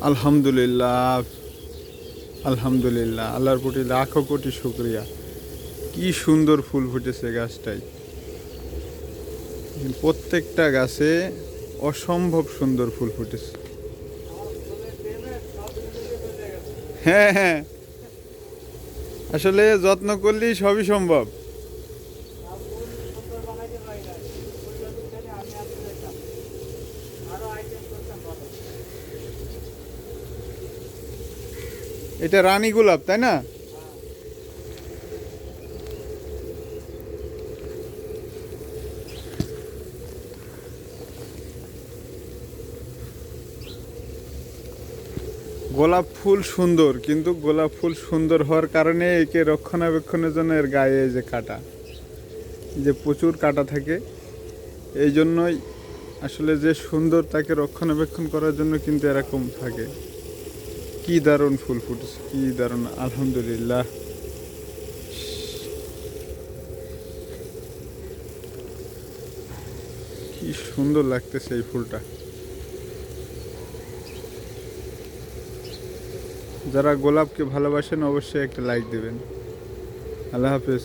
আলহামদুলিল্লাহ আলহামদুলিল্লাহ, আল্লাহর প্রতি লাখো কোটি শুক্রিয়া। কি সুন্দর ফুল ফুটেছে গাছটায় প্রত্যেকটা গাছে অসম্ভব সুন্দর ফুল ফুটেছে। হ্যাঁ হ্যাঁ। আসলে যত্ন করলেই সবই সম্ভব। এটা রানী গোলাপ, তাই না? গোলাপ ফুল সুন্দর, কিন্তু গোলাপ ফুল সুন্দর হওয়ার কারণে একে রক্ষণাবেক্ষণের জন্য এর গায়ে যে কাটা, যে প্রচুর কাটা থাকে, এই জন্যই আসলে যে সুন্দর তাকে রক্ষণাবেক্ষণ করার জন্য কিন্তু এরকম থাকে। কি দারুণ ফুল ফুটেছে, কি দারুণ, আলহামদুলিল্লাহ। কি সুন্দর লাগতেছে এই ফুলটা। যারা গোলাপকে ভালোবাসেন, অবশ্যই একটা লাইক দেবেন। আল্লাহ হাফেজ।